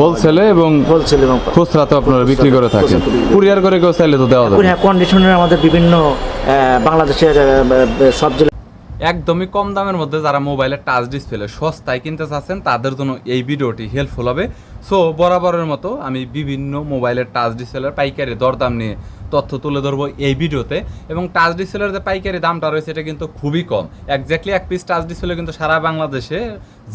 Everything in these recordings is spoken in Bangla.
হোলসেলে এবং হোলসেল এবং আপনারা বিক্রি করে থাকেন। কুরিয়ার করে কেউ চাইলে তো দেওয়া যাবে। হ্যাঁ কন্ডিশনের আমাদের বিভিন্ন বাংলাদেশের সব জেলা একদমই কম দামের মধ্যে যারা মোবাইলের টাচ ডিসপ্লে সস্তায় কিনতে চাচ্ছেন তাদের জন্য এই ভিডিওটি হেল্পফুল হবে। সো বরাবরের মতো আমি বিভিন্ন মোবাইলের টাচ ডিসপ্লের পাইকারি দরদাম নিয়ে তথ্য তুলে ধরবো এই ভিডিওতে। এবং টাচ ডিসপ্লের যে পাইকারি দামটা রয়েছে, এটা কিন্তু খুবই কম। একজাক্টলি এক পিস টাচ ডিসপ্লে কিন্তু সারা বাংলাদেশে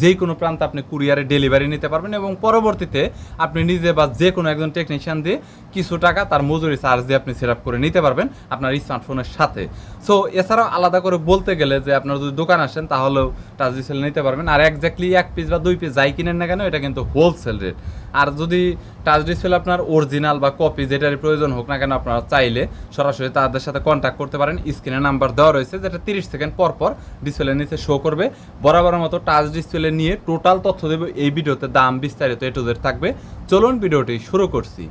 যে কোনো প্রান্তে আপনি কুরিয়ারে ডেলিভারি নিতে পারবেন এবং পরবর্তীতে আপনি নিজে বা যে কোনো একজন টেকনিশিয়ান দিয়ে কিছু টাকা তার মজুরি চার্জ দিয়ে আপনি সেট করে নিতে পারবেন আপনার স্মার্টফোনের সাথে। সো এছাড়াও আলাদা করে বলতে গেলে যে আপনার যদি দোকান আসেন, তাহলেও টাচ ডিসপ্লে নিতে পারবেন। আর একজাক্টলি এক পিস বা দুই পিস যাই কিনেন না কেন, এটা কিন্তু হোলসেল রেট আর যদি টাচ ডিসপ্লে আপনার অরিজিনাল বা কপি যেটারই প্রয়োজন হোক না কেন আপনারা চাইলে সরাসরি তাদের সাথে কন্ট্যাক্ট করতে পারেন। স্ক্রিনে নাম্বার দেওয়া রয়েছে, যেটা তিরিশ সেকেন্ড পর পর ডিসপ্লে নিচে শো করবে। বরাবরের মতো টাচ ডিসপ্লে নিয়ে টোটাল তথ্য দেবে এই ভিডিওতে, দাম বিস্তারিত এ টু থাকবে। চলুন ভিডিওটি শুরু করছি।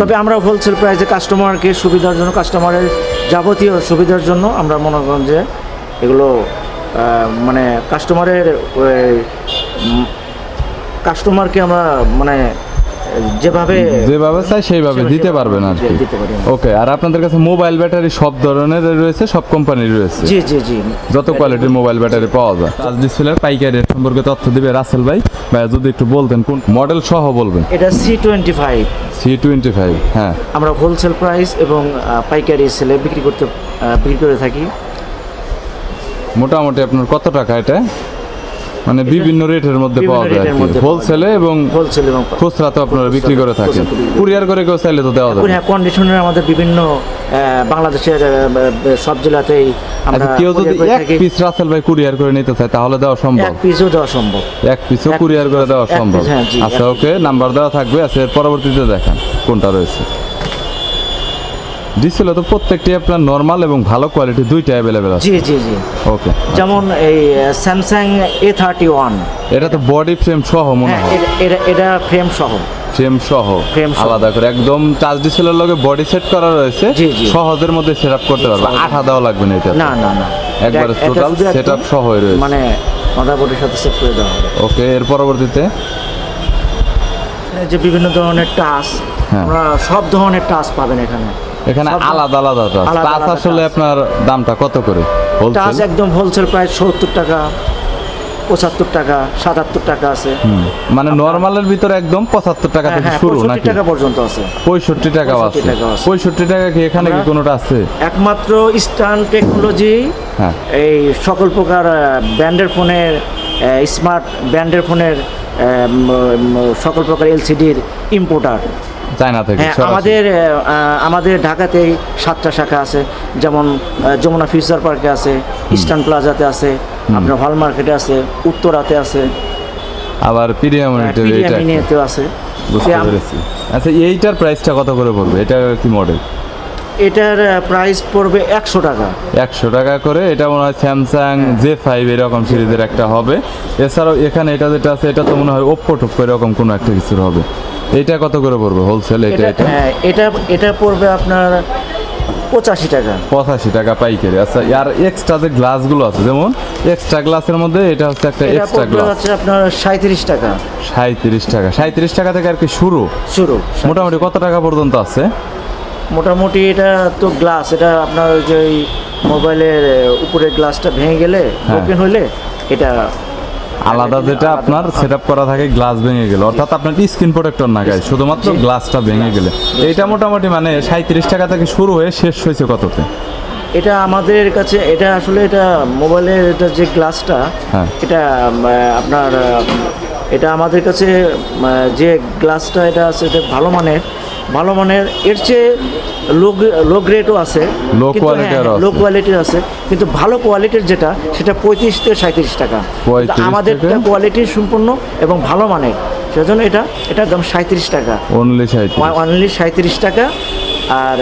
তবে আমরা হোলসেল প্রাইসে কাস্টমারকে সুবিধার জন্য কাস্টমারের যাবতীয় সুবিধার জন্য আমরা মনে করেন যে এগুলো মানে কাস্টমারের কাস্টমারকে আমরা মানে যেভাবে যেভাবে চাই সেইভাবে দিতে পারবেন আর কি। ওকে আর আপনাদের কাছে মোবাইল ব্যাটারি সব ধরনের রয়েছে সব কোম্পানির রয়েছে? জি জি জি। যত কোয়ালিটির মোবাইল ব্যাটারি পাওয়া যায়। টাচ ডিসপ্লের পাইকারি রেট সম্পর্কে তথ্য দিবে রাসেল ভাই। ভাই যদি একটু বলতেন কোন মডেল সহ বলবেন? এটা C twenty five C twenty five হ্যাঁ। আমরা হোলসেল প্রাইস এবং পাইকারি সেলে বিক্রি করতে বিক্রি করে থাকি। মোটামুটি আপনার কত টাকা এটা? মানে বিভিন্ন রেটের মধ্যে পাওয়া যায় হোলসেলে এবং হোলসেল এবং খুচরা তো আপনারা বিক্রি করে থাকেন। কুরিয়ার করে কেউ চাইলে তো দেওয়া যাবে। হ্যাঁ কন্ডিশনের আমাদের বিভিন্ন বাংলাদেশের সব জেলাতেই আমরা আচ্ছা কেউ যদি এক পিস রাসেল ভাই কুরিয়ার করে নিতে চায় তাহলে দেওয়া সম্ভব? এক পিসও দেওয়া সম্ভব। এক পিসও কুরিয়ার করে দেওয়া সম্ভব। হ্যাঁ, আচ্ছা ওকে নাম্বার দেওয়া থাকবে আচ্ছা পরবর্তীতে দেখান কোনটা রয়েছে। ডিসপ্লে তো প্রত্যেকটি আপনার নর্মাল এবং ভালো কোয়ালিটি দুইটা অ্যাভেলেবেল আছে। জি জি জি। ওকে যেমন এই স্যামসাং এ থার্টি ওয়ান এটা তো বডি ফ্রেম সহ মনে হ্যাঁ হয়। এটা- এটা ফ্রেম সহ। ফ্রেম সহ আলাদা করে। একদম টাচ ডিসপ্লের লগে বডি সেট করা রয়েছে। জি, জি। সহজের মধ্যে সেট আপ করতে পারবে। আঠা দেওয়া লাগবে না এটা। না না না। একবারে একদম setup সহই রয়েছে। মানে মাদারবোর্ডের সাথে সেট করে দেওয়া হবে। ওকে এর পরবর্তীতে? যে বিভিন্ন ধরনের টাচ হ্যাঁ। আমরা সব ধরনের টাচ পাবেন এখানে। এখানে আলাদা আলাদা টাচ আসলে আপনার দামটা কত করে? টাচ একদম হোলসেল প্রাইস সত্তর টাকা পঁচাত্তর টাকা সাতাত্তর টাকা আছে। মানে নর্মালের ভিতরে একদম পঁচাত্তর টাকা হ্যাঁ থেকে হ্যাঁ শুরু নাকি? টাকা পর্যন্ত আছে। পঁয়ষট্টি 65 আছে। পঁয়ষট্টি টাকা কি এখানে কি কোনোটা আছে? একমাত্র টেকনোলজি হ্যাঁ। এই সকল প্রকার ব্র্যান্ডের ফোনের স্মার্ট ব্র্যান্ডের ফোনের সকল প্রকার এলসিডির ইম্পোর্টার চায়না থেকে হ্যাঁ আমাদের আমাদের ঢাকাতেই সাতটা শাখা আছে যেমন যমুনা ফিউচার পার্কে আছে ইস্টার্ন প্লাজাতে আছে আপনার হল মার্কেটে আছে উত্তরাতে আছে। আবার প্রিমিয়াম। পিডিএমিনিতেও আছে। বুঝতে পেরেছি। আচ্ছা এইটার প্রাইসটা কত করে পড়বে? এটা কি মডেল এটার প্রাইস পড়বে একশো টাকা। একশো টাকা করে এটা মনে হয় স্যামসাং জে ফাইভ এরকম সিরিজের একটা হবে। এছাড়াও এখানে এটা যেটা আছে এটা তো মনে হয় ওপ্পো টোপ্পো এরকম কোনো একটা কিছুর হবে। এটা কত করে পড়বে হোলসেল এটা এটা এটা? হ্যাঁ এটা এটা পড়বে আপনার পঁচাশি টাকা। পঁচাশি টাকা পাইকারি। আচ্ছা আর এক্সট্রা যে গ্লাসগুলো আছে যেমন এক্সট্রা গ্লাসের মধ্যে এটা হচ্ছে একটা এক্সট্রা গ্লাস হচ্ছে আপনার সাঁত্রিশ টাকা। সাঁত্রিশ টাকা। সাঁত্রিশ টাকা থেকে আর কি শুরু? শুরু। মোটামুটি কত টাকা পর্যন্ত আছে? মোটামুটি এটা তো গ্লাস এটা আপনার ওই যে মোবাইলের উপরের গ্লাসটা ভেঙে গেলে হ্যাঁ। ওপেন হইলে এটা আলাদা যেটা আপনার সেট আপ করা থাকে গ্লাস ভেঙে গেলে। অর্থাৎ আপনার স্ক্রিন প্রোটেক্টর না গায়ে শুধুমাত্র গ্লাসটা ভেঙে গেলে। এইটা মোটামুটি মানে সাঁত্রিশ টাকা থেকে শুরু হয়ে শেষ হয়েছে কততে? এটা আমাদের কাছে এটা আসলে এটা মোবাইলের এটা যে গ্লাসটা হ্যাঁ। এটা আপনার এটা আমাদের কাছে যে গ্লাসটা এটা আছে এটা ভালো মানের ভালো মানের এর চেয়ে লো লো গ্রেডও আছে। Low quality লো। কোয়ালিটির আছে। কিন্তু ভালো কোয়ালিটির যেটা সেটা পঁয়ত্রিশ থেকে সাঁত্রিশ টাকা। 35 কিন্তু আমাদেরটা থেকে? কোয়ালিটি সম্পূর্ণ এবং ভালো মানের সেজন্য এটা এটা দাম সাঁত্রিশ টাকা। অনলি সাঁত্রিশ অনলি সাঁত্রিশ টাকা। আর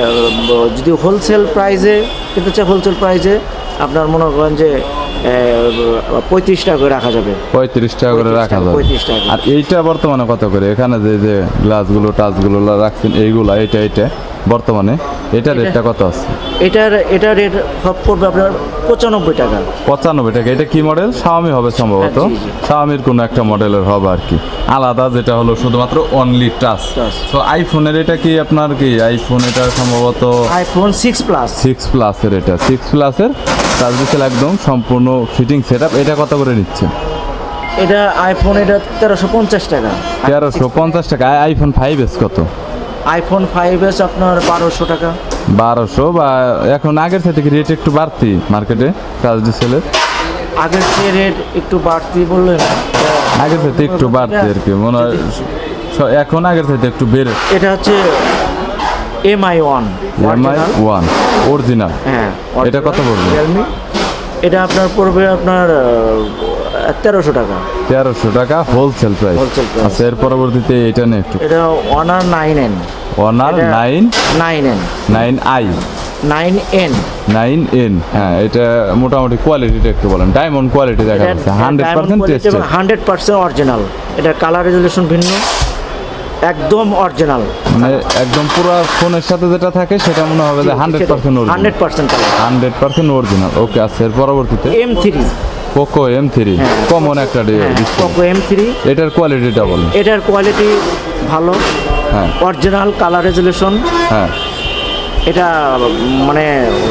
যদি হোলসেল প্রাইজে কিন্তু চাই হোলসেল প্রাইজে আপনার মনে করেন যে পঁয়ত্রিশ টাকা করে রাখা যাবে। পঁয়ত্রিশ টাকা করে রাখা যাবে। 35 টাকা। আর এইটা বর্তমানে কত করে? এখানে যে যে গ্লাসগুলো টাচগুলো রাখছেন এইগুলা এইটা এইটা। বর্তমানে? এটা রেটটা কত আছে? এটার এটার রেট সব পড়বে আপনার পঁচানব্বই টাকা। পঁচানব্বই টাকা। এটা কি মডেল শাওমি হবে সম্ভবত। হ্যাঁ, জি। শাওমির কোনো একটা মডেলের হবে আর কি। আলাদা যেটা হলো শুধুমাত্র অনলি টাচ। তো আইফোনের এটা কি আপনার কি? আইফোন এটা সম্ভবত আইফোন সিক্স প্লাস সিক্স প্লাসের এটা। সিক্স প্লাসের ডিসেল একদম সম্পূর্ণ ফিটিং সেট এটা কত করে নিচ্ছে? এটা আইফোন এটা তেরোশো পঞ্চাশ টাকা। তেরোশো পঞ্চাশ টাকা। আই- আইফোন ফাইভ এস কত? আইফোন ফাইভ এস আপনার বারোশো টাকা। বারোশো বা এখন আগের থেকে রেট একটু বাড়তি মার্কেটে টাচ ডিসেলের আগের চেয়ে রেট একটু বাড়তি বললেন? আগের থেকে একটু বাড়তি আর কি মনে হয় এখন আগের থেকে একটু বেড়ে। এটা হচ্ছে Mi one Mi one original হ্যাঁ এটা কত পড়বে? এটা আপনার পড়বে আপনার তেরোশো টাকা। তেরোশো টাকা হোলসেল প্রাইস আচ্ছা এর পরবর্তীতে এটা নিয়ে একটু। এটা ওয়ানার নাইন এন এটা- nine nine N nine I nine N nine N হ্যাঁ এটা মোটামুটি কোয়ালিটিটা একটু বলেন। ডায়মন্ড কোয়ালিটি দেখা যাচ্ছে hundred percent hundred percent original এটা কালার রেজলিউশন ভিন্ন একদম অরিজিনাল মানে একদম পুরো ফোনের সাথে যেটা থাকে সেটা মনে হবে যে hundred percent hundred percent hundred percent original okay আচ্ছা এর পরবর্তীতে? M three Poco M three. Common একটা পোকো এম থ্রি এটার কোয়ালিটিটা বলেন। এটার কোয়ালিটি ভালো। হ্যাঁ। অরিজিনাল কালার রেজলিউশন হ্যাঁ। এটা মানে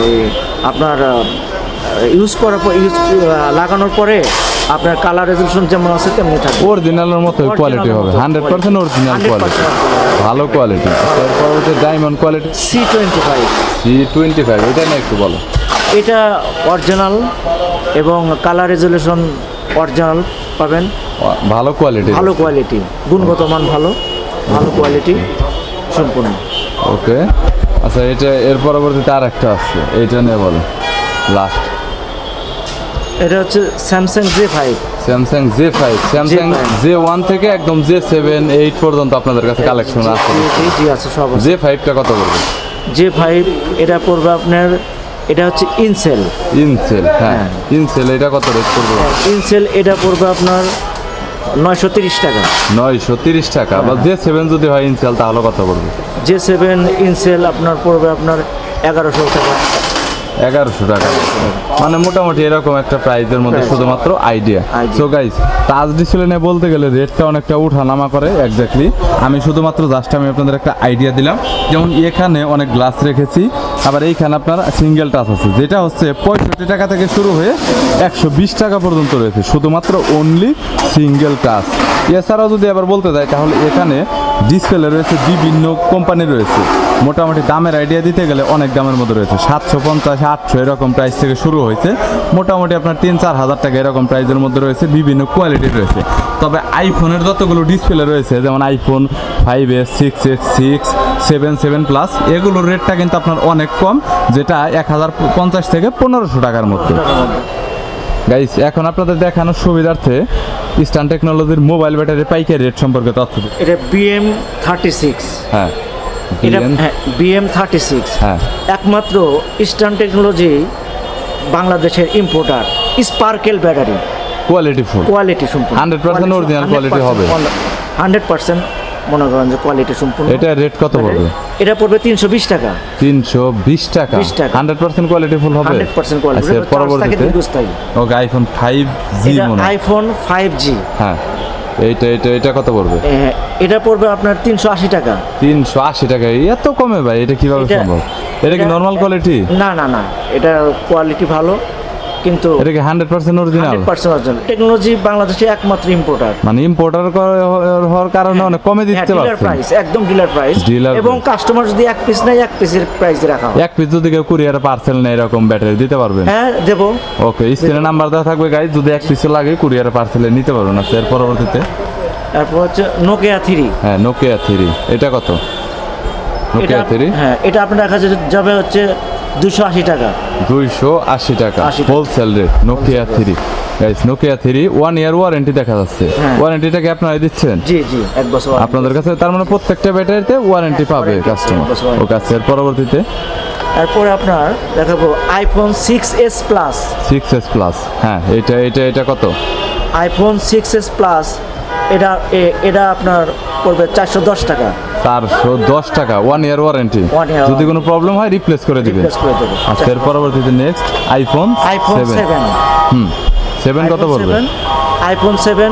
ওই আপনার ইউজ করার পর ইউজ লাগানোর পরে আপনার কালার রেজলিউশন যেমন আছে তেমনি থাকবে। অরিজিনালের মতো কোয়ালিটি হবে। হান্ড্রেড পার্সেন্ট অরিজিনাল 100% কোয়ালিটি ভালো কোয়ালিটি এর পরবর্তীতে diamond quality C twenty five C twenty five এটা নিয়ে একটু বলো। এটা অরিজিনাল এবং কালার রেজলিউশন অরিজিনাল পাবেন ভালো কোয়ালিটি ভালো কোয়ালিটি গুণগত মান ভালো ভালো কোয়ালিটি সম্পূর্ণ ওকে আচ্ছা এটা এর পরবর্তীতে আর একটা আসছে এইটা নিয়ে বলো লাস্ট এটা হচ্ছে Samsung J five Samsung J five Samsung J one থেকে একদম জে সেভেন এইট পর্যন্ত আপনাদের কাছে কালেকশন আছে জি আছে সব আছে জে ফাইভটা কত করবে জে ফাইভ এটা পড়বে আপনার এটা হচ্ছে ইনসেল। ইনসেল হ্যাঁ। ইনসেল এটা কত রেট করবে ইনসেল এটা পড়বে আপনার নয়শো তিরিশ টাকা। নয়শো তিরিশ টাকা। বা জে সেভেন যদি হয় ইনসেল তাহলে কত পড়বে? জে সেভেন ইনসেল আপনার পড়বে আপনার এগারোশো টাকা। এগারোশো টাকা। মানে মোটামুটি এরকম একটা প্রাইজের মধ্যে শুধুমাত্র idea. So guys touch display নিয়ে বলতে গেলে রেটটা অনেকটা উঠা নামা করে এক্স্যাক্টলি আমি শুধুমাত্র জাস্ট আমি আপনাদের একটা আইডিয়া দিলাম। যেমন এখানে অনেক গ্লাস রেখেছি আবার এইখানে আপনার সিঙ্গেল টাচ আছে যেটা হচ্ছে পঁয়ষট্টি টাকা থেকে শুরু হয়ে একশো বিশ টাকা পর্যন্ত রয়েছে শুধুমাত্র অনলি সিঙ্গেল টাচ এছাড়াও যদি আবার বলতে যাই তাহলে এখানে ডিসপ্লে রয়েছে বিভিন্ন কোম্পানি রয়েছে। মোটামুটি দামের আইডিয়া দিতে গেলে অনেক দামের মধ্যে রয়েছে। সাতশো পঞ্চাশ আটশো এরকম প্রাইস থেকে শুরু হয়েছে। মোটামুটি আপনার তিন চার হাজার টাকা এরকম প্রাইসের মধ্যে রয়েছে বিভিন্ন কোয়ালিটির রয়েছে। তবে আইফোনের যতগুলো ডিসপ্লে রয়েছে যেমন iPhone five S six X six seven seven plus এগুলোর রেটটা কিন্তু আপনার অনেক কম যেটা এক হাজার পঞ্চাশ থেকে পনেরোশো টাকার মধ্যে। গাইস এখন আপনাদের দেখানোর সুবিধার্থে ইস্টার্ন টেকনোলজির মোবাইল ব্যাটারি পাইকারি রেট সম্পর্কে তথ্য। এটা বিএম থার্টি সিক্স হ্যাঁ। এটা হ্যাঁ বিএম থার্টি সিক্স হ্যাঁ। একমাত্র ইস্টার্ন টেকনোলজি বাংলাদেশের importer sparkle battery quality full quality সম্পূর্ণ। 100% original কোয়ালিটি হবে। হান্ড্রেড পার্সেন্ট মনে করেন যে কোয়ালিটি সম্পূর্ণ। এটা রেট কত পড়বে? এটা পড়বে তিনশো বিশ টাকা। তিনশো বিশ টাকা। 20 টাকা। হান্ড্রেড পার্সেন্ট কোয়ালিটি ফুল হবে? হান্ড্রেড পার্সেন্ট কোয়ালিটি আচ্ছা, এর পরবর্তীতে? দীর্ঘস্থায়ী ওকে আইফোন ফাইভ জি মনে আইফোন ফাইভ জি হ্যাঁ। এইটা এটা এটা কত পড়বে? এটা পড়বে আপনার তিনশো আশি টাকা। তিনশো আশি টাকা। এত কমে ভাই এটা কীভাবে সম্ভব? এটা কি নর্মাল কোয়ালিটি না না না। এটা কোয়ালিটি ভালো। কিন্তু এটা কি hundred percent original hundred percent original technology বাংলাদেশে একমাত্র ইম্পোর্টার মানে ইম্পোর্টার হওয়ার কারণে অনেক কমে দিতে ডিলার পারছেন। প্রাইস একদম ডিলার প্রাইস এবং কাস্টমার যদি এক পিস নেয় এক পিসের প্রাইস রাখা হয়। এক পিস যদি কেউ কুরিয়ার পার্সেল নেই এরকম ব্যাটারি দিতে পারবেন? হ্যাঁ দেবো। ওকে স্ক্রিনে নাম্বার দেওয়া থাকবে গাইজ যদি এক পিসে লাগে কুরিয়ার পার্সেলে নিতে পারবেন। আচ্ছা এর পরবর্তীতে? তারপর হচ্ছে নোকিয়া থ্রি হ্যাঁ নোকিয়া থ্রি এটা কত? নোকিয়া থ্রি হ্যাঁ এটা আপনার দেখা যাচ্ছে- যাবে হচ্ছে দুশো আশি টাকা। দুইশো আশি টাকা। 80 টাকা। Wholesale rate Nokia three guys Nokia three one year warranty দেখা যাচ্ছে। হ্যাঁ। ওয়ারেন্টিটা কি আপনারা দিচ্ছেন? জি জি এক বছর আপনাদের কাছে তার মানে প্রত্যেকটা ব্যাটারিতে ওয়ারেন্টি পাবে কাস্টমার আচ্ছা এর পরবর্তীতে? তারপরে আপনার দেখাবো iPhone six S plus six S plus হ্যাঁ এটা এটা এটা কত? আইফোন সিক্স এস প্লাস এটা এটা আপনার পড়বে চারশো দশ টাকা। চারশো দশ টাকা ওয়ান ইয়ার ওয়ারেন্টি যদি কোনো প্রবলেম হয় রিপ্লেস করে দিবেন। Replace আচ্ছা এর পরবর্তীতে next iPhone iPhone seven hmm seven কত পড়বে? আইফোন সেভেন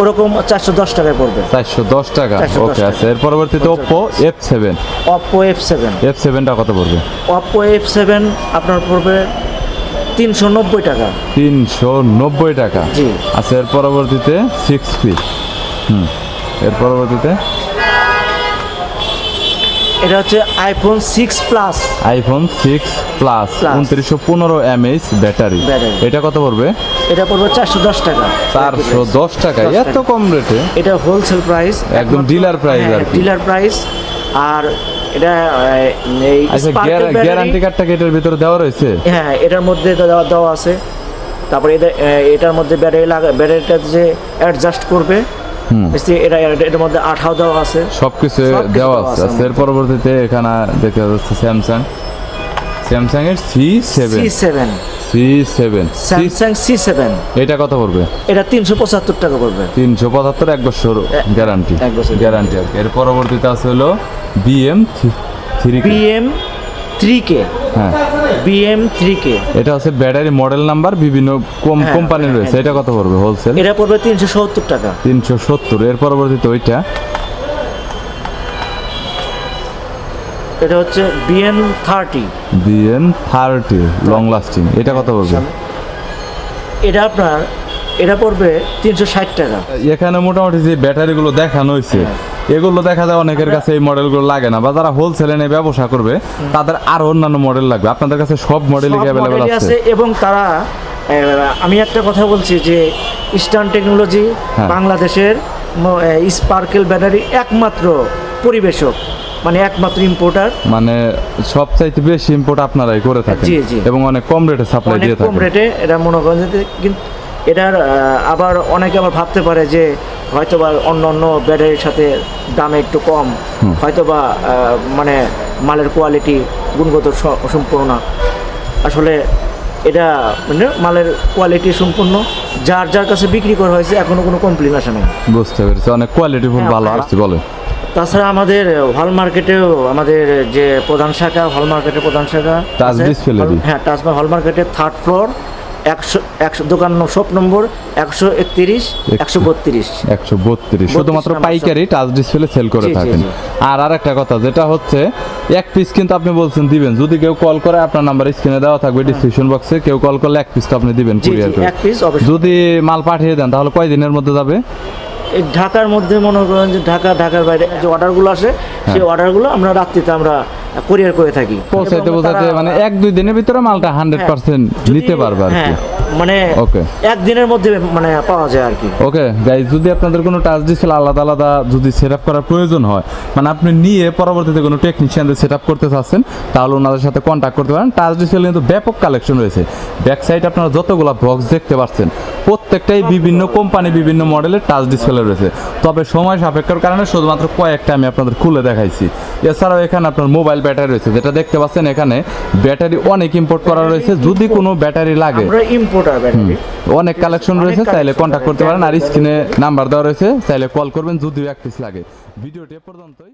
ওরকম চারশো দশ টাকায় পড়বে। চারশো দশ টাকা। 410 ওকে আচ্ছা এর পরবর্তীতে Oppo F seven Oppo F seven F সেভেনটা কত পড়বে? অপো এফ সেভেন আপনার পড়বে তিনশো নব্বই টাকা। তিনশো নব্বই টাকা। জি। আচ্ছা এর পরবর্তীতে সিক্স পিস হুম এর পরবর্তীতে এটা হচ্ছে iPhone six plus iPhone six plus. উনত্রিশশো পনেরো এমএইচ ব্যাটারি। এটা কত পড়বে? এটা পড়বে চারশো দশ টাকা। চারশো দশ টাকা এত কম রেটে এটা হোলসেল প্রাইস একদম ডিলার প্রাইস আর ডিলার প্রাইস আর এটা এই আচ্ছা গ্যারান্টি কার্ডটা কি এটার ভিতরে দেওয়া রয়েছে? হ্যাঁ এটার মধ্যে দেওয়া দেওয়া আছে। তারপরে এটা এটার মধ্যে ব্যাটারি লাগা ব্যাটারিটা যে অ্যাডজাস্ট করবে এটা এটার মধ্যে আঠাও দেওয়া আছে। সবকিছু দেওয়া আছে। এর পরবর্তীতে এখানে দেখা যাচ্ছে স্যামসাং স্যামসাং এর C seven C seven C seven Samsung C seven এটা কত পড়বে? এটা তিনশো পঁচাত্তর টাকা পড়বে। তিনশো পঁচাত্তর এক বছর গ্যারান্টি এক বছর গ্যারান্টি এর পরবর্তীতে আছে হলো বিএম থ্রি বিএম থ্রি কে হ্যাঁ। বিএম থ্রি কে এটা হচ্ছে ব্যাটারি মডেল নাম্বার বিভিন্ন কম হ্যাঁ, কোম্পানি হ্যাঁ, রয়েছে। এটা কত পড়বে হোলসেল এটা পড়বে তিনশো সত্তর টাকা। তিনশো সত্তর। এর পরবর্তীতে ওইটা? এটা হচ্ছে BN thirty BN thirty long lasting এটা কত পড়বে? এটা আপনার এটা পড়বে তিনশো ষাট টাকা। এখানে মোটামুটি যে ব্যাটারিগুলো দেখানো হয়েছে এগুলো দেখা যায় অনেকের কাছে এই মডেলগুলো লাগে না বা যারা হোলসেলে নিয়ে ব্যবসা করবে তাদের আরও অন্যান্য মডেল লাগবে আপনাদের কাছে সব মডেলই অ্যাভেলেবেল আছে এবং তারা আমি একটা কথা বলছি যে ইস্টার্ন টেকনোলজি হ্যাঁ। বাংলাদেশের স্পার্কেল ব্যাটারি একমাত্র পরিবেশক মানে একমাত্র ইম্পোর্টার মানে সবচাইতে বেশি ইম্পোর্ট আপনারাই করে থাকেন জি, জি। এবং অনেক কম রেটে সাপ্লাই দিয়ে কম রেটে এটা মনে করেন যে কিন্তু এটার আবার অনেকে আবার ভাবতে পারে যে হয়তো বা অন্য অন্য ব্যাটারির সাথে দামে একটু কম। হয়তো বা মানে মালের কোয়ালিটি গুণগত সম্পূর্ণ। না আসলে এটা মানে মালের কোয়ালিটি সম্পূর্ণ। যার যার কাছে বিক্রি করা হয়েছে এখনও কোনো কমপ্লেন আসে নাই। বুঝতে পেরেছি। অনেক কোয়ালিটি হ্যাঁ, ভালো হ্যাঁ। আসছে বলে তাছাড়া আমাদের হল মার্কেটেও আমাদের যে প্রধান শাখা হল মার্কেটের প্রধান শাখা। হ্যাঁ টাচবার হল মার্কেটের থার্ড ফ্লোর একশো একশো দোকান শপ নম্বর একশো একত্রিশ একশো বত্রিশ। একশো বত্রিশ। 32 শুধুমাত্র পাইকারি টাচ ডিসপ্লে সেল করে থাকেন। আর আর একটা কথা যেটা হচ্ছে এক পিস কিন্তু আপনি বলছেন দিবেন। যদি কেউ কল করে আপনার নাম্বার স্ক্রিনে দেওয়া থাকবে ডিসক্রিপশন বক্সে কেউ কল করলে এক পিস তো আপনি দিবেন কুরিয়ার করে যদি মাল পাঠিয়ে দেন তাহলে কয় দিনের মধ্যে যাবে? ঢাকার মধ্যে মনে করেন যে ঢাকা ঢাকার বাইরে যে অর্ডারগুলো আসে হ্যাঁ। সেই অর্ডারগুলো আমরা রাত্রিতে আমরা কুরিয়ার করে থাকি। পৌঁছাইতে পৌঁছাইতে মানে এক দুই দিনের ভিতরে মালটা হান্ড্রেড পার্সেন্ট নিতে পারবে আর কি। হ্যাঁ, মানে ওকে একদিনের মধ্যে মানে পাওয়া যায় আর কি। ওকে গাইজ যদি আপনাদের কোনো টাচ আলাদা আলাদা যদি সেট আপ করার প্রয়োজন হয় মানে আপনি নিয়ে পরবর্তীতে কোনো টেকনিশিয়ানদের সেট আপ করতে চাচ্ছেন তাহলে ওনাদের সাথে কন্ট্যাক্ট করতে পারেন। টাচ ডিসপ্লে কিন্তু ব্যাপক কালেকশন রয়েছে। ব্যাক সাইড আপনারা যতগুলো বক্স দেখতে পাচ্ছেন প্রত্যেকটাই বিভিন্ন কোম্পানি বিভিন্ন মডেলের টাচ ডিসপ্লে রয়েছে। তবে সময় সাপেক্ষের কারণে শুধুমাত্র কয়েকটা আমি আপনাদের খুলে দেখাইছি। এছাড়াও এখানে আপনার মোবাইল ব্যাটারি রয়েছে যেটা দেখতে পাচ্ছেন এখানে ব্যাটারি অনেক ইম্পোর্ট করা রয়েছে। যদি কোনো ব্যাটারি লাগে ইম্পোর্টার ব্যাটারি অনেক কালেকশন রয়েছে চাইলে কন্ট্যাক্ট করতে পারেন। আর স্ক্রিনে নাম্বার দেওয়া রয়েছে চাইলে কল করবেন যদিও এক পিস লাগে। ভিডিওটি পর্যন্তই।